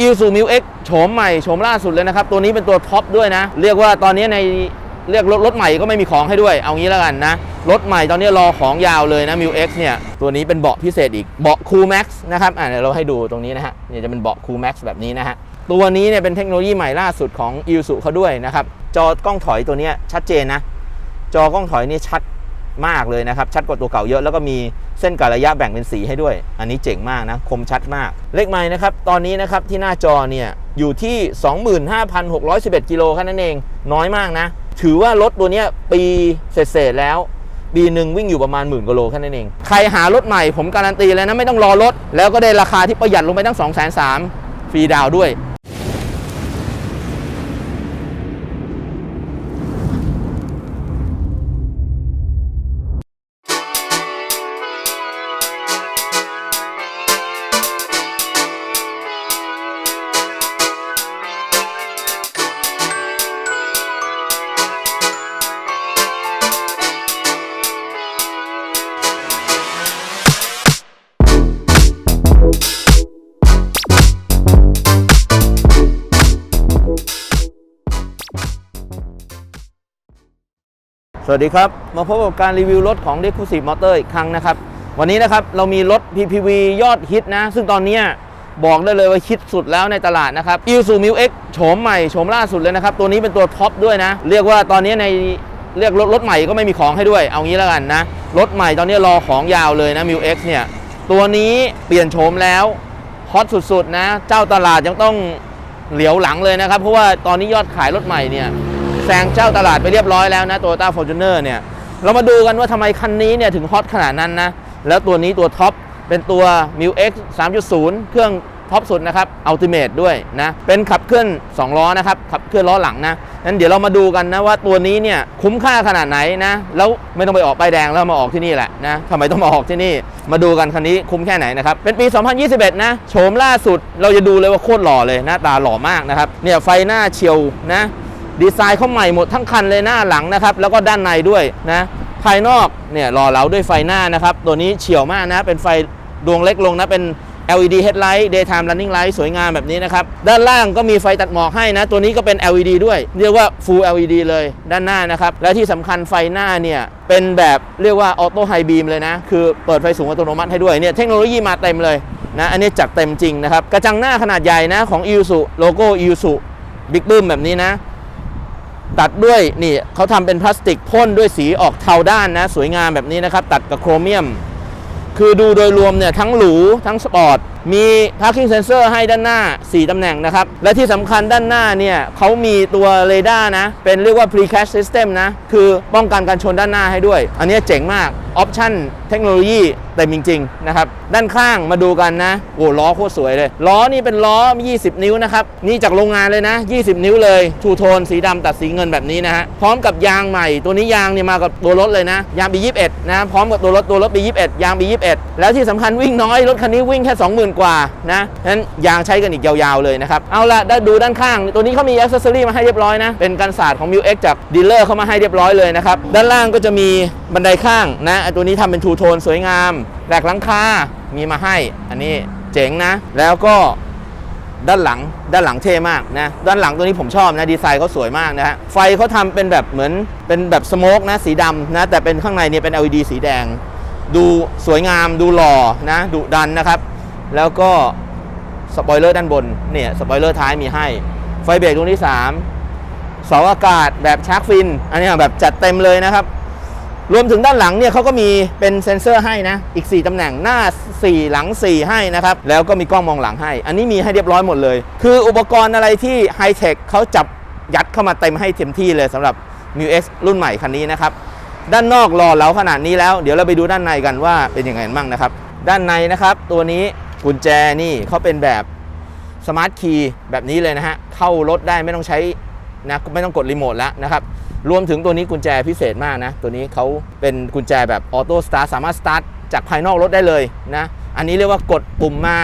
อิซูมิวเอ็กโฉมใหม่โฉมล่าสุดเลยนะครับ ตัวนี้เป็นตัวท็อปด้วยนะ เรียกว่าตอนนี้ในเรียกรถรถใหม่ก็ไม่มีของให้ด้วย เอางี้แล้วกันนะ รถใหม่ตอนนี้รอของยาวเลยนะมิวเอ็กเนี่ย ตัวนี้เป็นเบาะพิเศษอีก เบาะคูลแม็กซ์นะครับอ่าเดี๋ยวเราให้ดูตรงนี้นะฮะเนี่ยจะเป็นเบาะคูลแม็กซ์แบบนี้นะฮะ ตัวนี้เนี่ยเป็นเทคโนโลยีใหม่ล่าสุดของอิซูเขาด้วยนะครับ จอกล้องถอยตัวเนี้ยชัดเจนนะ จอกล้องถอยนี่ชัด มากเลยนะครับ ชัดกว่าตัวเก่าเยอะแล้วก็มีเส้นกะระยะแบ่งเป็นสีให้ด้วย อันนี้เจ๋งมากนะ คมชัดมาก เลขไม้นะครับ ตอนนี้นะครับที่หน้าจอเนี่ยอยู่ที่ 25,611 กิโลแค่นั้นเอง น้อยมากนะ ถือว่ารถตัวนี้ปีเศษแล้วปีหนึ่งวิ่งอยู่ประมาณหมื่นกิโลแค่นั้นเอง ใครหารถใหม่ผมการันตีเลยนะไม่ต้องรอรถ แล้วก็ได้ราคาที่ประหยัดลงไปตั้ง2 3 0 0 0ฟรีดาวด้วย วัสดีครับ มาพบกับการรีวิวรถของ d e c u s i v e Motor อีกครั้งนะครับ วันนี้นะครับเรามีรถ PPV ยอดฮิตนะ ซึ่งตอนนี้บอกได้เลยว่าฮิตสุดแล้วในตลาดนะครับ i s u m i X โฉมใหม่โฉมล่าสุดเลยนะครับ ตัวนี้เป็นตัวท็อปด้วยนะ เรียกว่าตอนนี้ในเรียกรถรถใหม่ก็ไม่มีของให้ด้วย เอางี้แล้วกันนะ รถใหม่ตอนนี้รอของยาวเลยนะ m i X เนี่ย ตัวนี้เปลี่ยนโฉมแล้วฮอตสุดๆนะ เจ้าตลาดยังต้องเหลียวหลังเลยนะครับ เพราะว่าตอนนี้ยอดขายรถใหม่เนี่ย แซงเจ้าตลาดไปเรียบร้อยแล้วนะ Toyota Fortuner เนี่ย เรามาดูกันว่าทำไมคันนี้เนี่ยถึงฮอตขนาดนั้นนะ แล้วตัวนี้ตัวท็อปเป็นตัว m i u X 3.0 เครื่องท็อปสุดนะครับ Ultimate ด้วยนะ เป็นขับเคลื่อน 2 ล้อนะครับ ขับเคลื่อนล้อหลังนะงั้นเดี๋ยวเรามาดูกันนะว่าตัวนี้เนี่ยคุ้มค่าขนาดไหนนะ แล้วไม่ต้องไปออกป้ายแดงแล้วมาออกที่นี่แหละนะทำไมต้องมาออกที่นี่ มาดูกันคันนี้คุ้มแค่ไหนนะครับ เป็นปี 2021 นะ โฉมล่าสุดเราจะดูเลยว่าโคตรหล่อเลยหน้าตาหล่อมากนะครับ เนี่ยไฟหน้าเฉียวนะ ดีไซน์เขาใหม่หมดทั้งคันเลยหน้าหลังนะครับแล้วก็ด้านในด้วยนะภายนอกเนี่ยหล่อเหลาด้วยไฟหน้านะครับตัวนี้เฉียวมากนะเป็นไฟดวงเล็กลงนะเป็น LED headlight daytime running light สวยงามแบบนี้นะครับ ด้านล่างก็มีไฟตัดหมอกให้นะ ตัวนี้ก็เป็น LED ด้วย เรียกว่า full LED เลยด้านหน้านะครับ และที่สำคัญไฟหน้าเนี่ย เป็นแบบเรียกว่า auto high beam เลยนะ คือเปิดไฟสูงอัตโนมัติให้ด้วยเนี่ยเทคโนโลยีมาเต็มเลยนะ อันนี้จัดเต็มจริงนะครับ กระจังหน้าขนาดใหญ่นะของ i s u โลโก้ i s u บิ๊กบึ้มแบบนี้นะ ตัดด้วยนี่เขาทำเป็นพลาสติกพ่นด้วยสีออกเทาด้านนะ สวยงามแบบนี้นะครับ ตัดกับโครเมียม คือดูโดยรวมเนี่ยทั้งหรู ทั้งสปอร์ต มี parking sensor ให้ด้านหน้า 4 ตำแหน่งนะครับ และที่สำคัญด้านหน้าเนี่ยเขามีตัวเรดาร์นะ เป็นเรียกว่า pre crash system นะ คือป้องกันการชนด้านหน้าให้ด้วย อันนี้เจ๋งมาก ออปชั่นเทคโนโลยีเต็มจริงๆนะครับด้านข้างมาดูกันนะโอ้ล้อโคตรสวยเลย ล้อนี่เป็นล้อ 20 นิ้วนะครับ นี่จากโรงงานเลยนะ 20 นิ้วเลยทูโทนสีดำตัดสีเงินแบบนี้นะฮะพร้อมกับยางใหม่ ตัวนี้ยางเนี่ยมากับตัวรถเลยนะ ยางปี21 นะพร้อมกับตัวรถตัวรถปี21 ยางปี21 แล้วที่สำคัญวิ่งน้อยรถคันนี้วิ่งแค่ 20,000 กว่านะฉะนั้นยางใช้กันอีกยาวๆเลยนะครับเอาละได้ดูด้านข้าง ตัวนี้เขามีอ c เซ s ซอรี่มาให้เรียบร้อยนะเป็นกันศาสตร์ของ m ิวเจากดีลเลอร์เขามาให้เรียบร้อยเลยนะครับด้านล่างก็จะมี บันไดข้างนะไอ้ตัวนี้ทำเป็นทูโทนสวยงามแหลกหลังคา มีมาให้ อันนี้เจ๋งนะ แล้วก็ด้านหลังด้านหลังเท่มากนะด้านหลังตัวนี้ผมชอบนะดีไซน์เขาสวยมากนะฮะไฟเขาทำเป็นแบบเหมือนเป็นแบบสโมกนะสีดำนะแต่เป็นข้างในเนี่ยเป็น LED สีแดง ดูสวยงามดูหล่อนะดุดันนะครับ แล้วก็สปอยเลอร์ด้านบนเนี่ยสปอยเลอร์ท้ายมีให้ ไฟเบรกตรงที่3เสาอากาศแบบชาร์กฟิน อันนี้แบบจัดเต็มเลยนะครับ รวมถึงด้านหลังเนี่ยเขาก็มีเป็นเซ็นเซอร์ให้นะ อีก 4ตำแหน่งหน้า 4 หลัง 4 ให้นะครับ แล้วก็มีกล้องมองหลังให้ อันนี้มีให้เรียบร้อยหมดเลย คืออุปกรณ์อะไรที่ไฮเทคเขาจับยัดเข้ามาเต็มให้เต็มที่เลยสำหรับ m u X รุ่นใหม่คันนี้นะครับ ด้านนอกรอเหลาขนาดนี้แล้ว เดี๋ยวเราไปดูด้านในกันว่าเป็นยังไงบ้างนะครับ ด้านในนะครับ ตัวนี้กุญแจนี่เขาเป็นแบบสมาร์ทคีย์แบบนี้เลยนะฮะเข้ารถได้ไม่ต้องใช้นะไม่ต้องกดรีโมทแล้วนะครับ รวมถึงตัวนี้กุญแจพิเศษมากนะ ตัวนี้เขาเป็นกุญแจแบบออโต้สตาร์ทสามารถสตาร์ทจากภายนอกรถได้เลยนะ อันนี้เรียกว่ากดปุ่มมา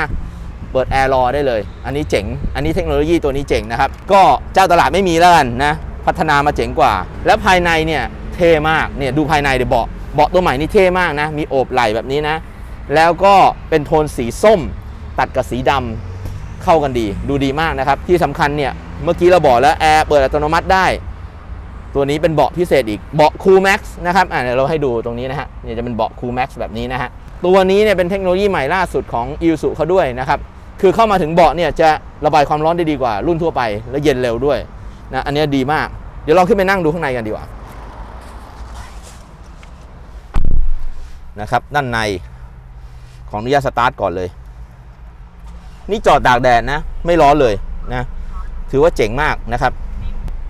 เปิดแอร์รอได้เลย อันนี้เจ๋ง อันนี้เทคโนโลยีตัวนี้เจ๋งนะครับ ก็เจ้าตลาดไม่มีแล้วกันนะ พัฒนามาเจ๋งกว่า แล้วภายในเนี่ยเท่มาก เนี่ยดูภายในเดี๋ยวเบาะเบาะตัวใหม่นี่เท่มากนะ มีโอบไหล่แบบนี้นะ แล้วก็เป็นโทนสีส้ม ตัดกับสีดำเข้ากันดี ดูดีมากนะครับ ที่สำคัญเนี่ย เมื่อกี้เราบอกแล้วแอร์เปิดอัตโนมัติได้ ตัวนี้เป็นเบาะพิเศษอีกเบาะ Cool Max นะครับอ่าเดี๋ยวเราให้ดูตรงนี้นะฮะเนี่ยจะเป็นเบาะ Cool Max แบบนี้นะฮะตัวนี้เนี่ยเป็นเทคโนโลยีใหม่ล่าสุดของ i s u เขาด้วยนะครับคือเข้ามาถึงเบาะเนี่ยจะระบายความร้อนได้ดีกว่ารุ่นทั่วไป และเย็นเร็วด้วยนะอันนี้ดีมาก เดี๋ยวลองขึ้นไปนั่งดูข้างในกันดีกว่านะครับด้านในของอนุญาตสตาร์ทก่อนเลย นี่จอดตากแดดนะ ไม่ร้อนเลยนะ ถือว่าเจ๋งมากนะครับ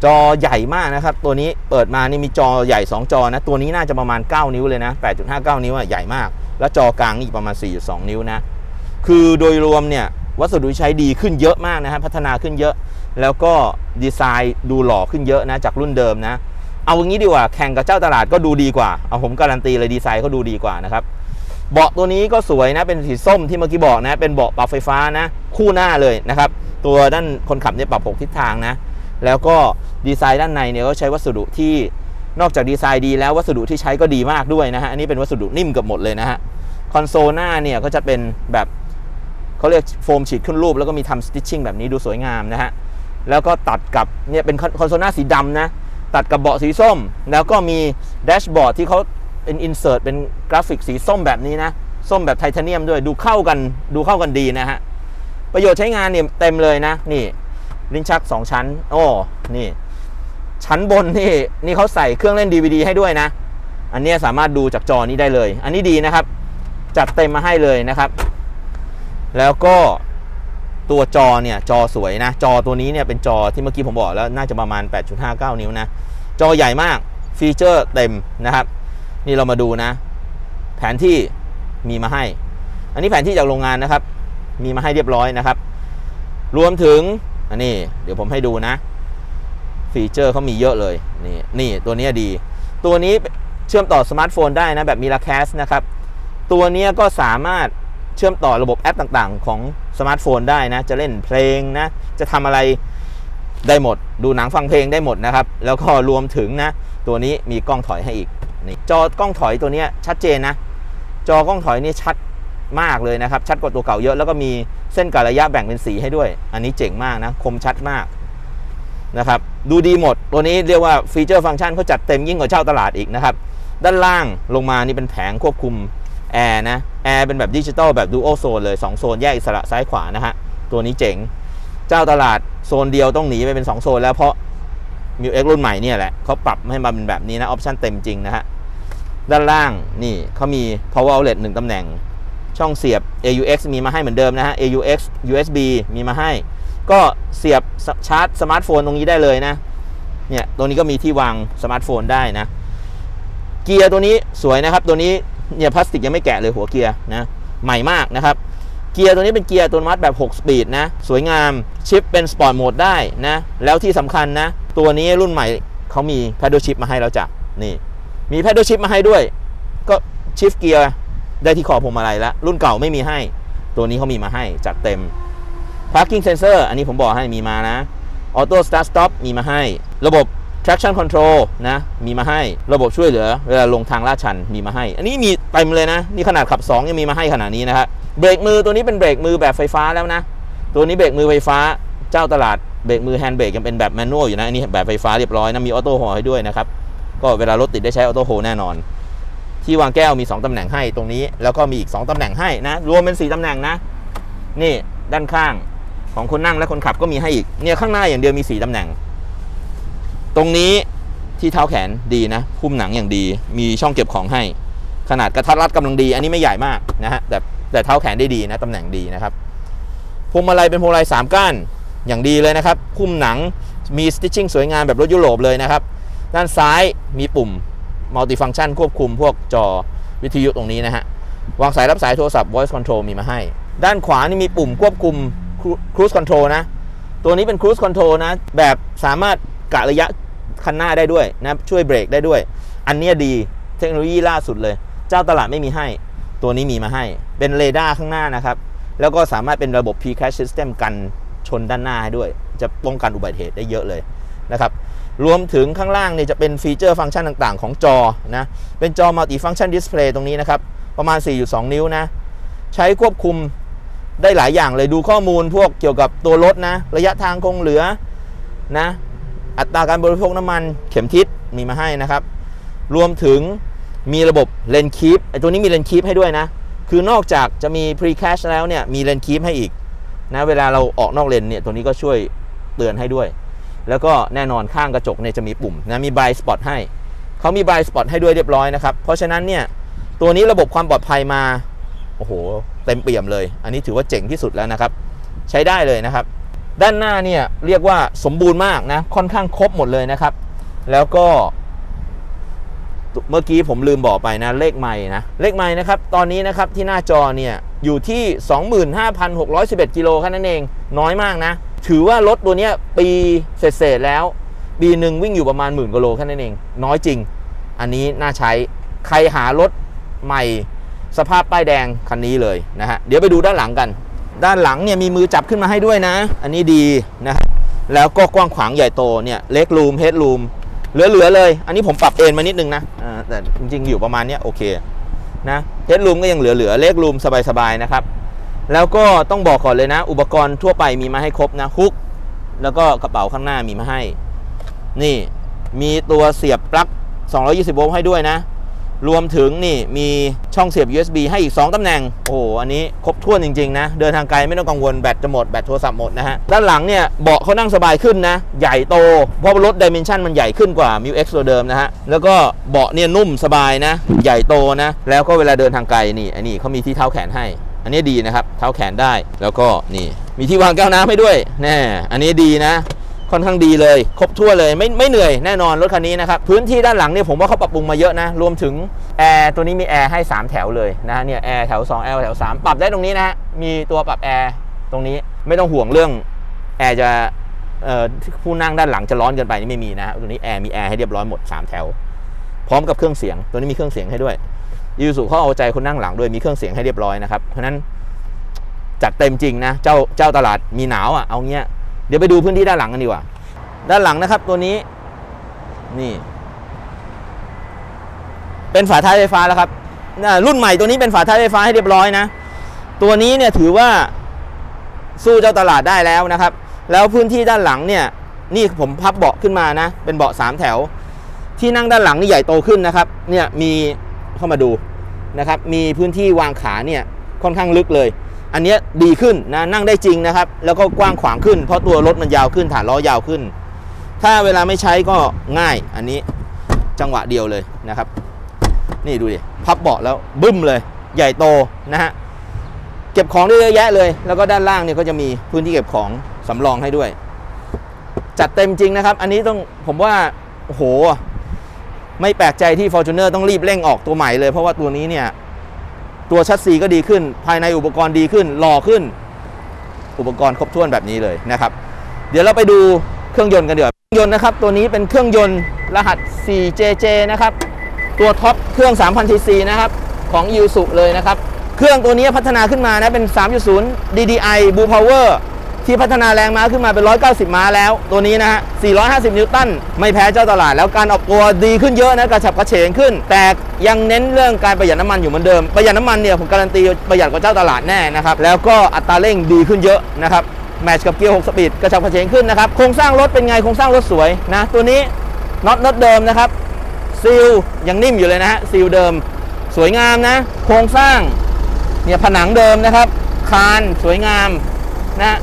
จอใหญ่มากนะครับ ตัวนี้เปิดมานี่มีจอใหญ่ 2 จอนะ ตัวนี้น่าจะประมาณ 9 นิ้วเลยนะ 8.59 นิ้วอะใหญ่มาก แล้วจอกลางนี่ประมาณ 4.2 นิ้วนะ คือโดยรวมเนี่ยวัสดุใช้ดีขึ้นเยอะมากนะฮะพัฒนาขึ้นเยอะ แล้วก็ดีไซน์ดูหล่อขึ้นเยอะนะจากรุ่นเดิมนะ เอาอย่างนี้ดีกว่าแข่งกับเจ้าตลาดก็ดูดีกว่า เอาผมการันตีเลยดีไซน์เขาดูดีกว่านะครับเบาะตัวนี้ก็สวยนะเป็นสีส้มที่เมื่อกี้บอกนะ เป็นเบาะปรับไฟฟ้านะ คู่หน้าเลยนะครับ ตัวด้านคนขับเนี่ยปรับหกทิศทางนะ แล้วก็ดีไซน์ด้านในเนี่ยก็ใช้วัสดุที่นอกจากดีไซน์ดีแล้ววัสดุที่ใช้ก็ดีมากด้วยนะฮะอันนี้เป็นวัสดุนิ่มเกับหมดเลยนะฮะคอนโซลหน้าเนี่ยก็จะเป็นแบบเขาเรียกโฟมฉีดขึ้นรูป แล้วก็มีทำสติชชิ่งแบบนี้ดูสวยงามนะฮะแล้วก็ตัดกับเนี่ยเป็นคอนโซลหน้าสีดำนะตัดกับเบาะสีส้ม แล้วก็มีแดชบอร์ดที่เขาเป็นอินเสิร์ตเป็นกราฟิกสีส้มแบบนี้นะ ส้มแบบไทเทเนียมด้วยดูเข้ากันดูเข้ากันดีนะฮะ ประโยชน์ใช้งานเนี่ยเต็มเลยนะ นี่ ลิ้นชัก 2 ชั้น โอ้นี่ ชั้นบนนี่นี่เขาใส่เครื่องเล่น DVD ให้ด้วยนะ อันนี้สามารถดูจากจอนี้ได้เลย อันนี้ดีนะครับ จัดเต็มมาให้เลยนะครับ แล้วก็ตัวจอเนี่ยจอสวยนะ จอตัวนี้เนี่ยเป็นจอที่เมื่อกี้ผมบอกแล้วน่าจะประมาณ 8.59 นิ้วนะ จอใหญ่มากฟีเจอร์เต็มนะครับ นี่เรามาดูนะ แผนที่มีมาให้ อันนี้แผนที่จากโรงงานนะครับ มีมาให้เรียบร้อยนะครับ รวมถึง อันนี้เดี๋ยวผมให้ดูนะ ฟีเจอร์เขามีเยอะเลยนี่นี่ตัวนี้ดี ตัวนี้เชื่อมต่อสมาร์ทโฟนได้นะแบบมีลาแคสนะครับ ตัวนี้ก็สามารถเชื่อมต่อระบบแอปต่างๆ ของสมาร์ทโฟนได้นะ จะเล่นเพลงนะ จะทำอะไรได้หมด ดูหนังฟังเพลงได้หมดนะครับ แล้วก็รวมถึงนะ ตัวนี้มีกล้องถอยให้อีกนี่จอกล้องถอยตัวนี้ชัดเจนนะ จอกล้องถอยนี่ชัด มากเลยนะครับ ชัดกว่าตัวเก่าเยอะแล้วก็มีเส้นกะระยะแบ่งเป็นสีให้ด้วย อันนี้เจ๋งมากนะคมชัดมากนะครับดูดีหมด ตัวนี้เรียกว่าฟีเจอร์ฟังก์ชันเขาจัดเต็มยิ่งกว่าเช่าตลาดอีกนะครับ ด้านล่างลงมานี่เป็นแผงควบคุมแอร์นะแอร์เป็นแบบดิจิตอลแบบดูโอโซนเลย 2 โซนแยกอิสระซ้ายขวานะฮะ ตัวนี้เจ๋ง เจ้าตลาดโซนเดียวต้องหนีไปเป็น 2 โซนแล้วเพราะมิวเอ็กรุ่นใหม่เนี่ยแหละเขาปรับให้มาเป็นแบบนี้นะออปชั่นเต็มจริงนะฮะ ด้านล่างนี่เขามี power outlet 1ตำแหน่ง ช่องเสียบ AUX มีมาให้เหมือนเดิมนะฮะ AUX USB มีมาให้ ก็เสียบชาร์จสมาร์ทโฟนตรงนี้ได้เลยนะ เนี่ยตัวนี้ก็มีที่วางสมาร์ทโฟนได้นะ เกียร์ตัวนี้สวยนะครับ ตัวนี้เนี่ยพลาสติกยังไม่แกะเลยหัวเกียร์นะ ใหม่มากนะครับ เกียร์ตัวนี้เป็นเกียร์ตัวมัดแบบ 6 สปีดนะ สวยงาม ชิปเป็นสปอร์ตโหมดได้นะ แล้วที่สำคัญนะ ตัวนี้รุ่นใหม่เขามี paddle shift มาให้แล้วจ้ะ นี่ มี paddle shift มาให้ด้วย ก็ชิฟเกียร์ ได้ที่คอพวงมาลัยแล้วรุ่นเก่าไม่มีให้ ตัวนี้เขามีมาให้จัดเต็ม parking sensor อันนี้ผมบอกให้มีมานะ auto start stop มีมาให้ ระบบ traction control นะ มีมาให้ระบบช่วยเหลือ เวลาลงทางลาดชันมีมาให้ อันนี้มีเต็มเลยนะ นี่ขนาดขับ 2 ยังมีมาให้ขนาดนี้นะครับเบรกมือตัวนี้เป็นเบรกมือแบบไฟฟ้าแล้วนะ ตัวนี้เบรกมือไฟฟ้าเจ้าตลาดเบรกมือแฮนด์เบรกยังเป็นแบบแมนนวลอยู่นะอันนี้แบบไฟฟ้าเรียบร้อยนะมีออโต้โฮให้ด้วยนะครับก็เวลารถติดได้ใช้ออโต้โฮแน่นอน ที่วางแก้วมี 2ตำแหน่งให้ตรงนี้ แล้วก็มีอีก 2ตำแหน่งให้นะ รวมเป็น 4ตำแหน่งนะ นี่ด้านข้างของคนนั่งและคนขับก็มีให้อีก เนี่ยข้างหน้าอย่างเดียวมี 4ตำแหน่ง ตรงนี้ที่เท้าแขนดีนะหุ้มหนังอย่างดี มีช่องเก็บของให้ ขนาดกระทัดรัดกำลังดี อันนี้ไม่ใหญ่มากนะฮะ แต่แต่เท้าแขนได้ดีนะตำแหน่งดีนะครับ พวงมาลัยเป็นพวงมาลัย3ก้านอย่างดีเลยนะครับหุ้มหนังมีสติชชิ่งสวยงามแบบรถยุโรปเลยนะครับ ด้านซ้ายมีปุ่ม มัลติฟัง c t ชันควบคุมพวกจอวิทยุตรงนี้นะฮะ วางสายรับสายโทรศัพท์ voice control มีมาให้ ด้านขวานี่มีปุ่มควบคุม cruise control นะ ตัวนี้เป็น cruise control นะ แบบสามารถกะระยะคันหน้าได้ด้วยนะ ช่วยเบรกได้ด้วย อันเนี้ยดีเทคโนโลยีล่าสุดเลย เจ้าตลาดไม่มีให้ ตัวนี้มีมาให้ เป็นเรดาร์ข้างหน้านะครับ แล้วก็สามารถเป็นระบบ p crash system กันชนด้านหน้าให้ด้วย จะป้องกันอุบัติเหตุได้เยอะเลยนะครับ รวมถึงข้างล่างเนี่ยจะเป็นฟีเจอร์ฟังก์ชันต่างๆ ของจอนะ เป็นจอ multi function display ตรงนี้นะครับ ประมาณ 4.2 นิ้วนะ ใช้ควบคุมได้หลายอย่างเลยดูข้อมูลพวกเกี่ยวกับตัวรถนะ ระยะทางคงเหลือนะ อัตราการบริโภคน้ำมันเข็มทิศมีมาให้นะครับ รวมถึงมีระบบเลนคีปไอตัวนี้มีเลนคีปให้ด้วยนะ คือนอกจากจะมี pre cache แล้วเนี่ยมีเลนคีปให้อีกนะเวลาเราออกนอกเลนเนี่ยตัวนี้ก็ช่วยเตือนให้ด้วย แล้วก็แน่นอนข้างกระจกเนี่ยจะมีปุ่มนะมี blind spot ให้เขามี blind spot ให้ด้วยเรียบร้อยนะครับ เพราะฉะนั้นเนี่ยตัวนี้ระบบความปลอดภัยมาโอ้โหเต็มเปี่ยมเลย อันนี้ถือว่าเจ๋งที่สุดแล้วนะครับ ใช้ได้เลยนะครับ ด้านหน้าเนี่ยเรียกว่าสมบูรณ์มากนะค่อนข้างครบหมดเลยนะครับ แล้วก็ เมื่อกี้ผมลืมบอกไปนะเลขไม้นะเลขไม้นะครับ ตอนนี้นะครับที่หน้าจอเนี่ยอยู่ที่ 25,611กิโลแค่นั้นเองน้อยมากนะ ถือว่ารถตัวนี้ปีเศษๆแล้ว ปีหนึ่งวิ่งอยู่ประมาณหมื่นกิโลแค่นั้นเอง น้อยจริง อันนี้น่าใช้ ใครหารถใหม่สภาพป้ายแดงคันนี้เลยนะฮะ เดี๋ยวไปดูด้านหลังกัน ด้านหลังเนี่ยมีมือจับขึ้นมาให้ด้วยนะ อันนี้ดีนะ แล้วก็กว้างขวางใหญ่โตเนี่ยเล็กรูมเฮดรูมเหลือๆเลย อันนี้ผมปรับเอนมานิดนึงนะแต่จริงๆอยู่ประมาณนี้โอเคนะเฮดรูมก็ยังเหลือๆเล็กรูมสบายๆนะครับ แล้วก็ต้องบอกก่อนเลยนะ อุปกรณ์ทั่วไปมีมาให้ครบนะฮุก แล้วก็กระเป๋าข้างหน้ามีมาให้ นี่มีตัวเสียบปลั๊ก 220 โวลต์ให้ด้วยนะ รวมถึงนี่มีช่องเสียบ USB ให้อีก 2ตำแหน่ง โอ้โห อันนี้ครบถ้วนจริง ๆ นะ เดินทางไกลไม่ต้องกังวลแบตจะหมด แบตโทรศัพท์หมดนะฮะ ด้านหลังเนี่ยเบาะเขานั่งสบายขึ้นนะ ใหญ่โต เพราะรถดิเมนชันมันใหญ่ขึ้นกว่า m ิว X ตัวเดิมนะฮะ แล้วก็เบาะเนี่ยนุ่มสบายนะ ใหญ่โตนะ แล้วก็เวลาเดินทางไกลนี่อันนี้เขามีที่เท้าแขนให้ อันนี้ดีนะครับ เท้าแขนได้ แล้วก็นี่ มีที่วางแก้วน้ำให้ด้วยแน่อันนี้ดีนะ ค่อนข้างดีเลย ครบทั่วเลย ไม่ไม่เหนื่อยแน่นอนรถคันนี้นะครับ พื้นที่ด้านหลังเนี่ยผมว่าเขาปรับปรุงมาเยอะนะ รวมถึงแอร์ตัวนี้มีแอร์ให้ 3 แถวเลยนะฮะ เนี่ยแอร์แถว2แอร์แถว 3 ปรับได้ตรงนี้นะฮะ มีตัวปรับแอร์ตรงนี้ ไม่ต้องห่วงเรื่องแอร์จะผู้นั่งด้านหลังจะร้อนเกินไปนี่ไม่มีนะฮะตัวนี้แอร์มีแอร์ให้เรียบร้อยหมด 3 แถว พร้อมกับเครื่องเสียง ตัวนี้มีเครื่องเสียงให้ด้วย ยูสุเขาเอาใจคนนั่งหลังด้วยมีเครื่องเสียงให้เรียบร้อยนะครับ เพราะนั้นจัดเต็มจริงนะ เจ้าเจ้าตลาดมีหนาวอะเอาเงี้ยเดี๋ยวไปดูพื้นที่ด้านหลังกันดีกว่า ด้านหลังนะครับตัวนี้นี่ เป็นฝาท้ายไฟฟ้าแล้วครับน่รุ่นใหม่ตัวนี้เป็นฝาท้ายไฟฟ้าให้เรียบร้อยนะ ตัวนี้เนี่ยถือว่าสู้เจ้าตลาดได้แล้วนะครับ แล้วพื้นที่ด้านหลังเนี่ย นี่ผมพับเบาะขึ้นมานะ เป็นเบาะสามแถว ที่นั่งด้านหลังนี่ใหญ่โตขึ้นนะครับ เนี่ยมี เข้ามาดูนะครับมีพื้นที่วางขาเนี่ยค่อนข้างลึกเลย อันนี้ดีขึ้นนะนั่งได้จริงนะครับ แล้วก็กว้างขวางขึ้น เพราะตัวรถมันยาวขึ้นฐานล้อยาวขึ้น ถ้าเวลาไม่ใช้ก็ง่ายอันนี้จังหวะเดียวเลยนะครับ นี่ดูดิพับเบาะแล้วบึ้มเลย ใหญ่โตนะฮะเก็บของได้เยอะแยะเลย แล้วก็ด้านล่างเนี่ยก็จะมีพื้นที่เก็บของสำรองให้ด้วย จัดเต็มจริงนะครับ อันนี้ต้องผมว่าโอ้โห ไม่แปลกใจที่ Fortuner ต้องรีบเร่งออกตัวใหม่เลย เพราะว่าตัวนี้เนี่ย ตัวชัดซีก็ดีขึ้น ภายในอุปกรณ์ดีขึ้นหล่อขึ้น อุปกรณ์ครบถ้วนแบบนี้เลยนะครับ เดี๋ยวเราไปดูเครื่องยนต์กันเดี๋ยวเครื่องยนต์นะครับ ตัวนี้เป็นเครื่องยนต์รหัส 4JJ นะครับ ตัวท็อปเครื่อง 3,000 cc นะครับ ของ i s u เลยนะครับ เครื่องตัวนี้พัฒนาขึ้นมานะเป็น 3.0 DDI Blue Power ที่พัฒนาแรงม้าขึ้นมาเป็น 190 ม้าแล้ว ตัวนี้นะฮะ 450 นิวตัน ไม่แพ้เจ้าตลาด แล้วการออกตัวดีขึ้นเยอะนะ กระฉับกระเฉงขึ้น แต่ยังเน้นเรื่องการประหยัดน้ำมันอยู่เหมือนเดิม ประหยัดน้ำมันเนี่ยผมการันตีประหยัดกว่าเจ้าตลาดแน่นะครับ แล้วก็อัตราเร่งดีขึ้นเยอะนะครับ แมชกับเกียร์ 6 สปีด กระฉับกระเฉงขึ้นนะครับ โครงสร้างรถเป็นไง โครงสร้างรถสวยนะ ตัวนี้น็อตน็อตเดิมนะครับ ซีลยังนิ่มอยู่เลยนะฮะ ซีลเดิม สวยงามนะ โครงสร้างเนี่ยผนังเดิมนะครับ คานสวยงามนะ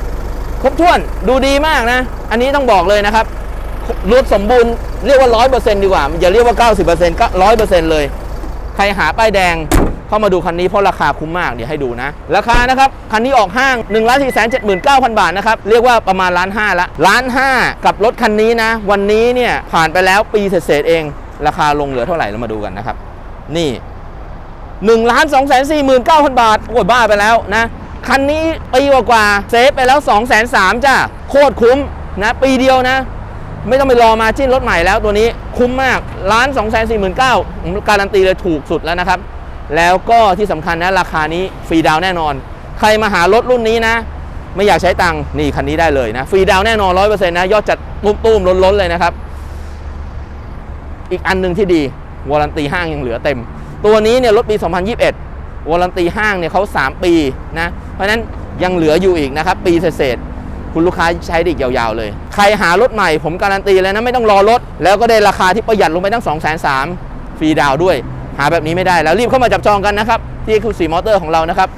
ครบถ้วนดูดีมากนะ อันนี้ต้องบอกเลยนะครับรถสมบูรณ์เรียกว่า 100%ดีกว่าอย่าเรียกว่า 90%ก็100%เลย ใครหาป้ายแดงเข้ามาดูคันนี้เพราะราคาคุ้มมากเดี๋ยวให้ดูนะ ราคานะครับ คันนี้ออกห้าง1 4 7 9 0 0 0บาทนะครับ เรียกว่าประมาณล้านห้าละล้านห้ากับรถคันนี้นะ วันนี้เนี่ย ผ่านไปแล้วปีเศษเอง ราคาลงเหลือเท่าไหร่เรามาดูกันนะครับ นี่1ล้าน2 4 9 0 0 0บาทโอ้ยบ้าไปแล้วนะ คันนี้ปีกว่าๆเซฟไปแล้ว 2 3 0 0 0จ้าโคตรคุ้มนะ ปีเดียวนะ ไม่ต้องไปรอมาจิ้นรถใหม่แล้วตัวนี้คุ้มมากล้าน2 4 9 0 0 0ผมการันตีเลยถูกสุดแล้วนะครับ แล้วก็ที่สำคัญนะ ราคานี้ฟรีดาวแน่นอน ใครมาหารถรุ่นนี้นะ ไม่อยากใช้ตังค์นี่คันนี้ได้เลยนะฟรีดาวแน่นอน100%นะยอดจัดตุ้มๆล้นๆเลยนะครับ อีกอันหนึ่งที่ดีวารันตีห้างยังเหลือเต็ม ตัวนี้เนี่ยรถปี 2021 วารันตีห้างเนี่ยเขา3 ปีนะ เพราะนั้นยังเหลืออยู่อีกนะครับ ปีเศษคุณลูกค้าใช้ได้อีกยาวๆเลย ใครหารถใหม่ผมการันตีเลยนะ ไม่ต้องรอรถ แล้วก็ได้ราคาที่ประหยัดลงไปตั้ง2 3 0 0 0ฟรีดาวด้วย หาแบบนี้ไม่ได้แล้วรีบเข้ามาจับจองกันนะครับ ที่ Exclusive Motor ของเรานะครับ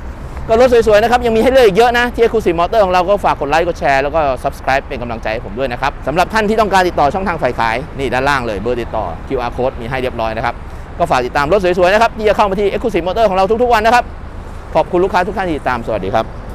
ก็รถสวยๆนะครับ ยังมีให้เลือกอีกเยอะนะ ที่ Exclusive Motor ของเราก็ฝากกดไลค์กดแชร์แล้วก็ Subscribe เป็นกำลังใจให้ผมด้วยนะครับสำหรับท่านที่ต้องการติดต่อช่องทางฝ่ายขายนี่ด้านล่างเลยเบอร์ติดต่อ QR code มีให้เรียบร้อยนะครับ ก็ฝากติดตามรถสวยๆนะครับที่จะเข้ามาที่ Exclusive Motor ของเราทุกๆวันนะครับ ขอบคุณลูกค้าทุกท่านที่ติดตามสวัสดีครับ